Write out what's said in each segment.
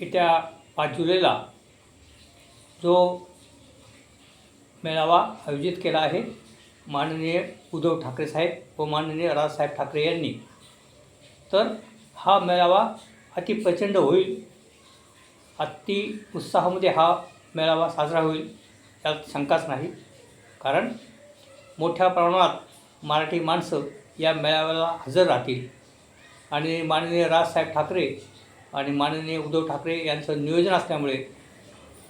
येत्या पाच जुलैला जो मेळावा आयोजित केला आहे माननीय उद्धव ठाकरे साहेब व माननीय राजसाहेब ठाकरे यांनी. तर हा मेळावा अति प्रचंड होईल. अति उत्साहामध्ये हा मेळावा साजरा होईल यात शंकाच नाही. कारण मोठ्या प्रमाणात मराठी माणसं या मेळाव्याला हजर राहतील. आणि माननीय राजसाहेब ठाकरे आणि माननीय उद्धव ठाकरे यांचं नियोजन असल्यामुळे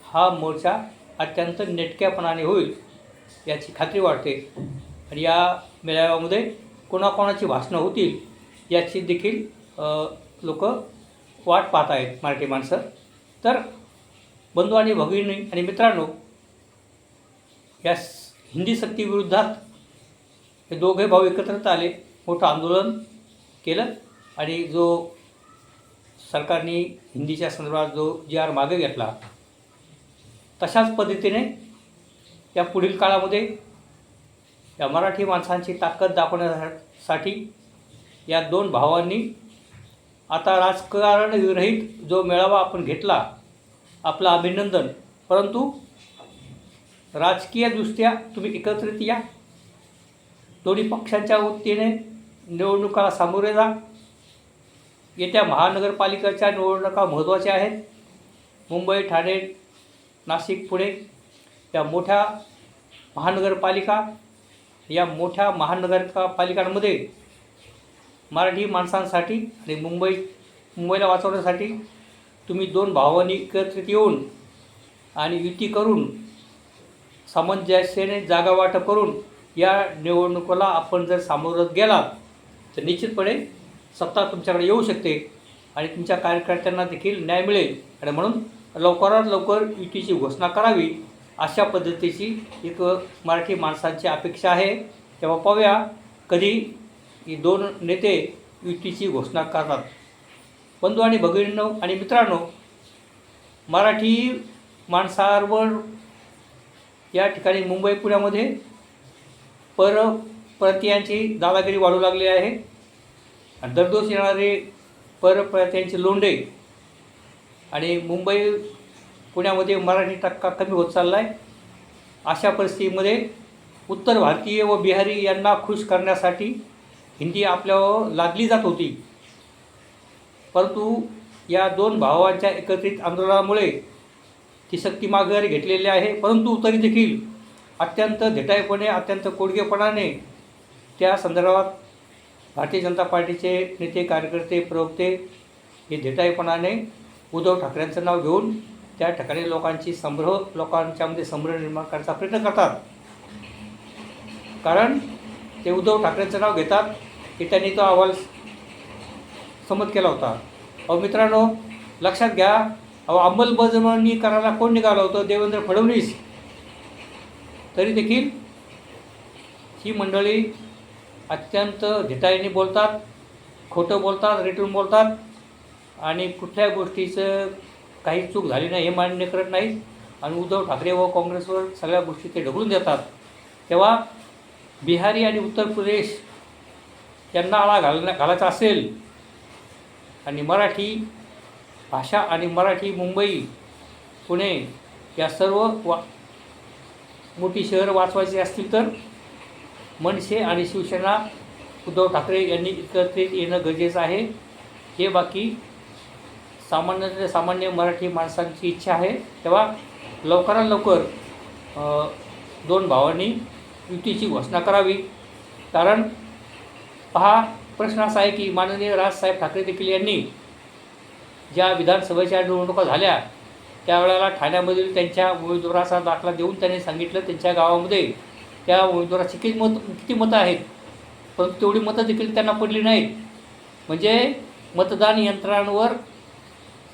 हा मोर्चा अत्यंत नेटक्यापणाने होईल याची खात्री वाटते. आणि या मेळाव्यामध्ये कोणाकोणाची भाषणं होतील याची देखील लोक वाट पाहत आहेत मराठी माणसं. तर बंधू आणि भगिनी आणि मित्रांनो या स- हिंदी सक्तीविरुद्धात हे दोघे भाऊ एकत्रित आले मोठं आंदोलन केलं आणि जो सरकारने हिंदीच्या संदर्भात जो जी आर मागे घेतला तशाच पद्धतीने या पुढील काळामध्ये या मराठी माणसांची ताकद दाखवण्यासाठी या दोन भावांनी आता राजकारण विरहित जो मेळावा आपण घेतला आपलं अभिनंदन. परंतु राजकीयदृष्ट्या तुम्ही एकत्रित या. दोन्ही पक्षांच्या वतीने निवडणुकाला सामोरे जा. येत्या महानगरपालिकेच्या निवडणुका महत्त्वाच्या आहेत. मुंबई ठाणे नाशिक पुणे या मोठ्या महानगरपालिका या मोठ्या महानगरपालिकांमध्ये मराठी माणसांसाठी आणि मुंबई मुंबईला वाचवण्यासाठी तुम्ही दोन भावांनी एकत्रित येऊन आणि युती करून सामंजस्याने जागा वाटप करून या निवडणुकीला आपण जर सामोरत गेला तर निश्चितपणे सत्ता तुमच्याकडे येऊ शकते आणि तुमच्या कार्यकर्त्यांना देखील न्याय मिळेल. आणि म्हणून लवकरात लवकर युतीची घोषणा करावी अशा पद्धतीची एक मराठी माणसांची अपेक्षा आहे. तेव्हा पाहूया कधी ही दोन नेते युतीची घोषणा करतात बंधू आणि भगिनींनो आणि मित्रांनो मराठी माणसावर या ठिकाणी मुंबई पुण्यामध्ये पर प्रतियांची दादागिरी वाढू लागली आहे. आणि दरदोष येणारे परप्रांतीयांचे लोंढे. आणि मुंबई पुण्यामध्ये मराठी टक्का कमी होत चालला आहे अशा परिस्थितीमध्ये उत्तर भारतीय व बिहारी यांना खुश करण्यासाठी हिंदी आपल्यावर लादली जात होती. परंतु या दोन भावांच्या एकत्रित आंदोलनामुळे ती सक्ती माघारी घेतलेली आहे. परंतु तरी देखील अत्यंत धेटाईपणे अत्यंत कोडगेपणाने त्या संदर्भात भारतीय जनता पार्टीचे नेते कार्यकर्ते प्रवक्ते हे धेटाईपणाने उद्धव ठाकरेंचं नाव घेऊन त्या ठिकाणी लोकांची संभ्रह लोकांच्यामध्ये संभ्रह निर्माण करण्याचा प्रयत्न करतात. कारण ते उद्धव ठाकरेंचं नाव घेतात की त्यांनी तो अहवाल संमत केला होता. अहो मित्रांनो लक्षात घ्या अहो अंमलबजावणी करायला कोण निघालं होतं? देवेंद्र फडणवीस. तरी देखील ही मंडळी अत्यंत धिटाईने बोलतात खोटं बोलतात रेटून बोलतात आणि कुठल्या गोष्टीचं काही चूक झाली नाही हे मान्य करत नाहीत. आणि उद्धव ठाकरे व काँग्रेसवर सगळ्या गोष्टी ते ढकलून देतात. तेव्हा बिहारी आणि उत्तर प्रदेश यांना आळा घालण्या घालायचा असेल आणि मराठी भाषा आणि मराठी मुंबई पुणे या सर्व वा मोठी शहरं वाचवायची असतील तर मनसे आणि शिवसेना उद्धव ठाकरे यांनी एकत्रित येणं गरजेचं आहे. हे बाकी सामान्य सामान्य मराठी माणसांची इच्छा आहे. तेव्हा लवकरात लवकर दोन भावांनी युतीची घोषणा करावी. कारण पहा प्रश्न असा आहे की माननीय राजसाहेब ठाकरे देखील यांनी ज्या विधानसभेच्या निवडणुका झाल्या त्यावेळेला ठाण्यामधील त्यांच्या उमेदवाराचा दाखला देऊन त्यांनी सांगितलं त्यांच्या गावामध्ये त्या उमेदवाराची किती मत किती मतं आहेत? परंतु तेवढी मतं देखील त्यांना पडली नाहीत. म्हणजे मतदान यंत्रांवर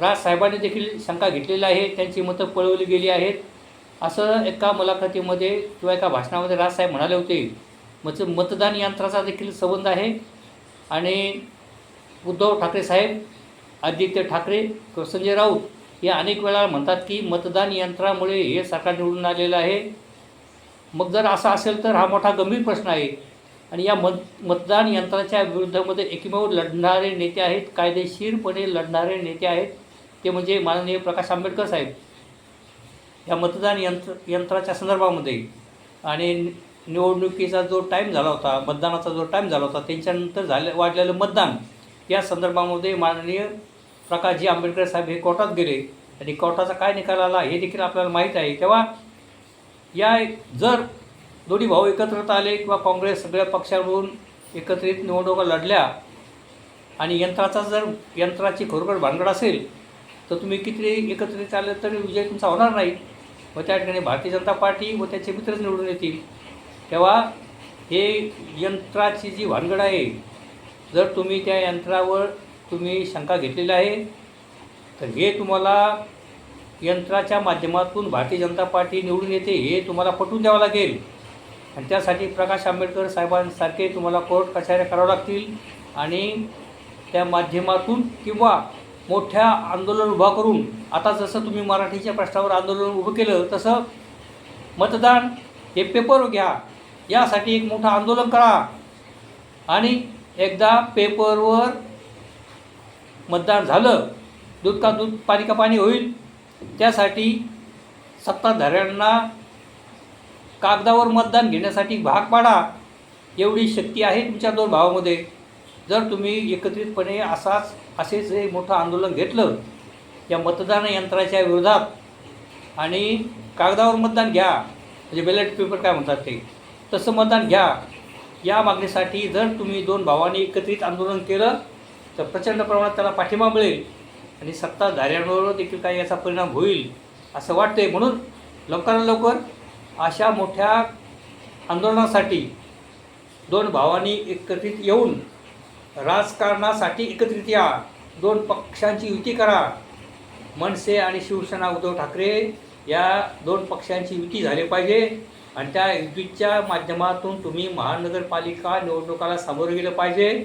राजसाहेबांनी देखील शंका घेतलेली आहे त्यांची मतं पळवली गेली आहेत. असं एका मुलाखतीमध्ये किंवा एका भाषणामध्ये राजसाहेब म्हणाले होते म्हणजे मतदान यंत्राचा देखील संबंध आहे. आणि उद्धव ठाकरे साहेब आदित्य ठाकरे किंवा संजय राऊत हे अनेक वेळा म्हणतात की मतदान यंत्रामुळे हे सरकार निवडून आलेलं आहे. मग जर असं असेल तर हा मोठा गंभीर प्रश्न आहे. आणि या मत मतदान यंत्राच्या विरुद्धमध्ये एकमेव लढणारे नेते आहेत कायदेशीरपणे लढणारे नेते आहेत ते म्हणजे माननीय प्रकाश आंबेडकर साहेब. या मतदान यंत्र यंत्राच्या संदर्भामध्ये आणि निवडणुकीचा जो टाईम झाला होता मतदानाचा जो टाईम झाला होता त्यांच्यानंतर झाले वाढलेलं मतदान या संदर्भामध्ये माननीय प्रकाशजी आंबेडकर साहेब हे कोर्टात गेले. आणि कोर्टाचा काय निकाल आला हे देखील आपल्याला माहीत आहे. तेव्हा या जर दोन्ही भाऊ एकत्रित आले किंवा काँग्रेस सगळ्या पक्षांकडून एकत्रित निवडणुका लढल्या आणि यंत्राचा जर यंत्राची खरोखर भानगड असेल तर तुम्ही किती एकत्रित आले तरी विजय तुमचा होणार नाही. व त्या ठिकाणी भारतीय जनता पार्टी व त्याचे मित्रच निवडून येतील. तेव्हा हे यंत्राची जी भानगड आहे जर तुम्ही त्या यंत्रावर तुम्ही शंका घेतलेली आहे तर हे तुम्हाला यंत्राच्या माध्यमातून भारतीय जनता पार्टी निवडून येते हे तुम्हाला पटवून द्यावं लागेल. आणि त्यासाठी प्रकाश आंबेडकर साहेबांसारखे तुम्हाला कोर्ट कचऱ्या करावं लागतील आणि त्या माध्यमातून किंवा मोठ्या आंदोलन उभा करून आता जसं तुम्ही मराठीच्या प्रश्नावर आंदोलन उभं केलं तसं मतदान हे पेपरवर घ्या. यासाठी एक मोठं आंदोलन करा. आणि एकदा पेपरवर मतदान झालं दूध का दूध पाणी का पाणी होईल? त्यासाठी सत्ताधाऱ्यांना कागदावर मतदान घेण्यासाठी भाग पाडा एवढी शक्ती आहे तुमच्या दोन भावामध्ये. जर तुम्ही एकत्रितपणे असाच असेच हे मोठं आंदोलन घेतलं या मतदान यंत्राच्या विरोधात आणि कागदावर मतदान घ्या म्हणजे बॅलेट पेपर काय म्हणतात ते तसं मतदान घ्या या मागणीसाठी जर तुम्ही दोन भावांनी एकत्रित आंदोलन केलं तर प्रचंड प्रमाणात त्याला पाठिंबा मिळेल. आणि सत्ताधाऱ्यांवर देखील काही याचा परिणाम होईल असं वाटते म्हणून लवकरात लवकर अशा मोठ्या आंदोलनासाठी दोन भावांनी एकत्रित येऊन राजकारणासाठी एकत्रित या. दोन पक्षांची युती करा. मनसे आणि शिवसेना उद्धव ठाकरे या दोन पक्षांची युती झाली पाहिजे. आणि त्या युतीच्या माध्यमातून तुम्ही महानगरपालिका निवडणुकाला सामोरं गेलं पाहिजे.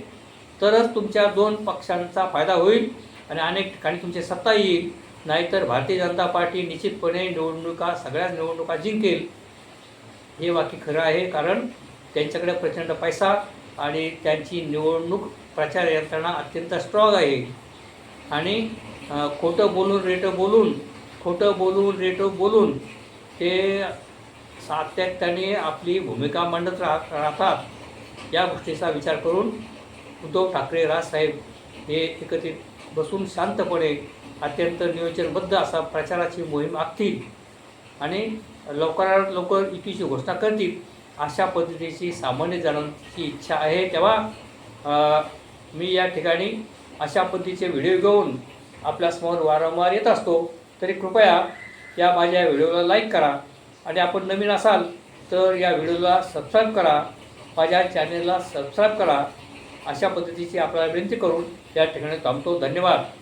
तरच तुमच्या दोन पक्षांचा फायदा होईल. आणि अनेक ठिकाणी तुमची सत्ता येईल. नाहीतर भारतीय जनता पार्टी निश्चितपणे निवडणुका सगळ्याच निवडणुका जिंकेल. हे वाक्य खरं आहे कारण त्यांच्याकडे प्रचंड पैसा आणि त्यांची निवडणूक प्रचार यंत्रणा अत्यंत स्ट्रॉंग आहे. आणि खोटं बोलून रेटं बोलून खोटं बोलून रेटं बोलून ते सातत्याने आपली भूमिका मांडत राह राहतात. या गोष्टीचा विचार करून उद्धव ठाकरे राजसाहेब हे एकत्रित बसून शांतपणे अत्यंत नियोजनबद्ध असा प्रचाराची मोहीम आखतील आणि लवकरात लवकर युतीची घोषणा करतील अशा पद्धतीची सामान्य जणांची इच्छा आहे. तेव्हा मी या ठिकाणी अशा पद्धतीचे व्हिडिओ घेऊन आपल्यासमोर वारंवार येत असतो. तरी कृपया या माझ्या व्हिडिओला लाईक करा आणि आपण नवीन असाल तर या व्हिडिओला सबस्क्राईब करा. माझ्या चॅनेलला सबस्क्राईब करा. अशा पद्धतीची आपल्याला विनंती करून या ठिकाणी थांबतो. धन्यवाद.